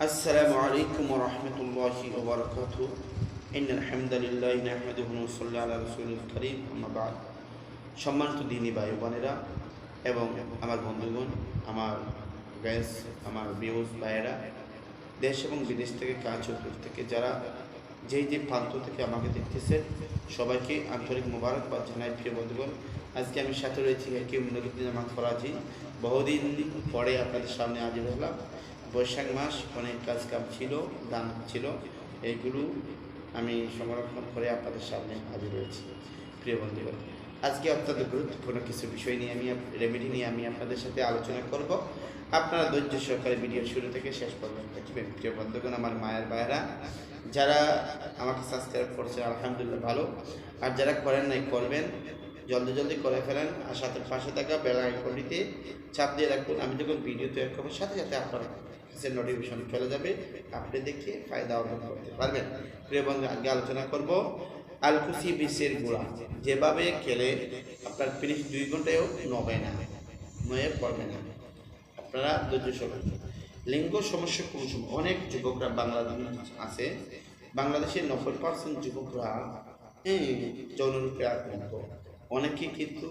السلام عليكم ورحمة الله وبركاته إن الحمد لله نحمده ونصلي على رسول الكريم أما بعد সম্মানিত দিনী ভাই বোনেরা এবং আমার বন্ধুগণ আমার গ্যাস আমার বিউজ ভাইয়েরা দেশ এবং বিদেশ থেকে কাজ দূর থেকে যারা যেই যে প্রান্ত থেকে আমাকে দেখতেছে সবাইকে আন্তরিক মোবারকবাদ জানাই প্রিয় বন্ধুগণ আজকে আমি সাথে রয়েছি একই উন্নতি জামাত ফরাজি বহুদিন পরে আপনাদের সামনে হাজির হলাম বৈশাখ মাস অনেক কাজ কাম ছিল, দান ছিল। এইগুলো আমি সংরক্ষণ করে আপনাদের সামনে হাজির হয়েছি। প্রিয় বন্ধুগণ, আজকে অত্যন্ত গুরুত্বপূর্ণ কিছু বিষয় নিয়ে আমি রেমেডি নিয়ে আমি আপনাদের সাথে আলোচনা করব। আপনারা ধৈর্য সহকারে ভিডিও শুরু থেকে শেষ পর্যন্ত দেখবেন। প্রিয় বন্ধুগণ, আমার মায়ের ভাইয়েরা, যারা আমাকে সাবস্ক্রাইব করছে আলহামদুলিল্লাহ ভালো। আর যারা করেন নাই, করবেন। জলদি জলদি করে ফেলেন। আর সাথে পাশে থাকা বেলা আইকনটিতে চাপ দিয়ে রাখুন। আমি যখন ভিডিও তৈরি করব, সাথে সাথে আপনার কাছে নোটিফিকেশন চলে যাবে আপনি দেখে ফায়দা অর্জন করতে পারবেন। প্রিয় বন্ধু আগে আলোচনা করব আলকুসি বিষের গুঁড়া। যেভাবে খেলে আপনার ফিনিশ দুই ঘন্টায়ও নবে না নয়ে পড়বে না। আপনারা ধৈর্য সবাই লিঙ্গ সমস্যা কোন সময় অনেক যুবকরা বাংলাদেশ আছে। বাংলাদেশের নব্বই পার্সেন্ট যুবকরা হ্যাঁ, যৌনরূপে আক্রান্ত। অনেকে কিন্তু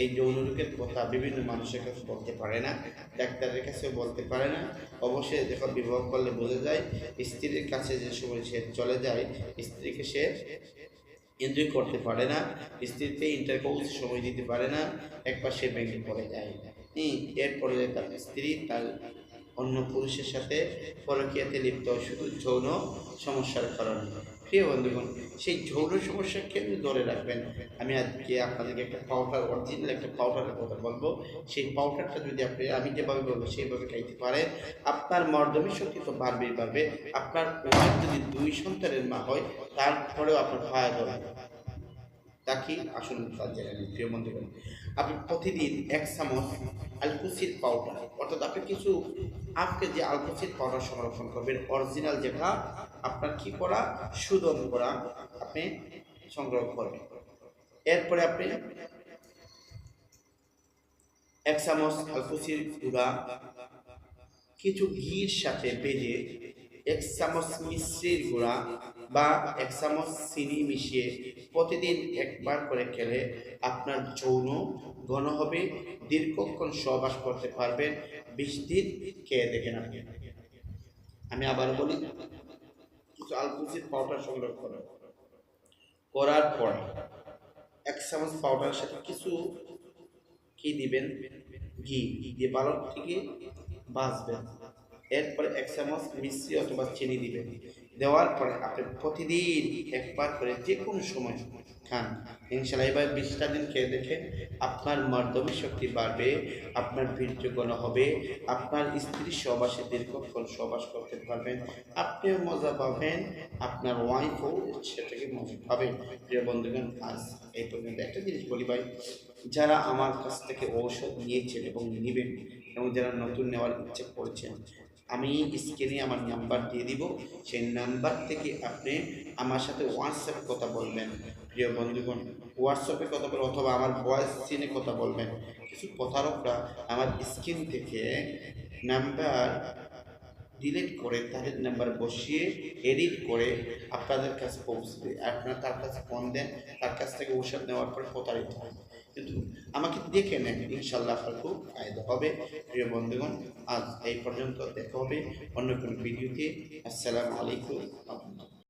এই যৌনরোগের কথা বিভিন্ন মানুষের কাছে বলতে পারে না, ডাক্তারের কাছেও বলতে পারে না। অবশ্যই যখন বিবাহ করলে বোঝা যায়, স্ত্রীর কাছে যে সময় সে চলে যায়, স্ত্রীকে সে এনজয় করতে পারে না, স্ত্রীতে ইন্টারকোর্স সময় দিতে পারে না, একবার সে ব্যাংকে পড়ে যায়। এরপরে তার স্ত্রী তার অন্য পুরুষের সাথে পরকীয়াতে লিপ্ত হয়, শুধু যৌন সমস্যার কারণে। প্রিয় বন্ধুগণ, সেই যৌন সমস্যা কেমনি ধরে রাখবেন, আমি আজকে আপনাদেরকে একটা পাউডার অরিজিনাল একটা পাউডারের কথা বলব। সেই পাউডারটা যদি আপনি, আমি যেভাবে বলব, সেইভাবে খাইতে পারেন। আপনার মর্দমী শক্তি তো বাড়বেই বাড়বে। আপনার ওয়াইফ যদি দুই সন্তানের মা হয়, তারপরেও আপনার ভায়া ধরে তা কি আসল তার নিন প্রিয় বন্ধুগণ, আপনি প্রতিদিন এক চামচ আলকুসির পাউডার অর্থাৎ আপনি কিছু আজকে যে আলকুসির পাউডার সংরক্ষণ করবেন, অরিজিনাল যেটা, আপনার কি করা? সুদন করা আপনি সংগ্রহ করবেন এরপরে আপনি এক চামচ আলকুসির গুঁড়া, কিছু ঘির সাথে বেজে এক চামচ মিশ্রির গুঁড়া বা এক চামচ চিনি মিশিয়ে প্রতিদিন একবার করে খেলে আপনার যৌন ঘন হবে, দীর্ঘক্ষণ সহবাস করতে পারবেন, বিশ দিন খেয়ে দেখেন আপনি। আমি আবার বলি, কিছু আলকুচির পাউডার সংগ্রহ করো। করার পর এক চামচ পাউডারের সাথে কিছু কি দিবেন? ঘি। দিয়ে ভালো থেকে বাঁচবেন এরপরে এক চামচ মিশ্রি অথবা চিনি দিবেন। দেওয়ার পরে আপনি প্রতিদিন একবার করে যে কোনো সময় খান। ইনশাল্লাহ এবার বিশটা দিন খেয়ে দেখেন আপনার মর্দমী শক্তি বাড়বে, আপনার বীর্য গণ হবে, আপনার স্ত্রী সহবাসে দীর্ঘক্ষণ সবাস করতে পারবেন, আপনিও মজা পাবেন, আপনার ওয়াইফও সেটাকে মজা পাবেন প্রিয় বন্ধুগণ, আজ এই পর্যন্ত একটা জিনিস বলি ভাই, যারা আমার কাছ থেকে ঔষধ নিয়েছেন এবং নেবেন এবং যারা নতুন নেওয়ার ইচ্ছে করেছেন আমি স্ক্রিনে আমার নাম্বার দিয়ে দিব। সেই নাম্বার থেকে আপনি আমার সাথে হোয়াটসঅ্যাপে কথা বলবেন। প্রিয় বন্ধুগণ হোয়াটসঅ্যাপে কথা বলবেন অথবা আমার ভয়েস সিনে কথা বলবেন। কিছু প্রতারকরা আমার স্ক্রিন থেকে নাম্বার ডিলিট করে তাদের নাম্বার বসিয়ে এডিট করে আপনাদের কাছে পৌঁছবে আপনারা তার কাছে ফোন দেন, তার কাছ থেকে ঔষধ নেওয়ার পর প্রতারিত হয় কিন্তু আমাকে দেখে নেন ইনশাল্লাহ আপনার খুব ফায়দা হবে। প্রিয় বন্ধুগণ, আজ এই পর্যন্ত দেখা হবে অন্য কোনো ভিডিওতে। আসসালামু আলাইকুম।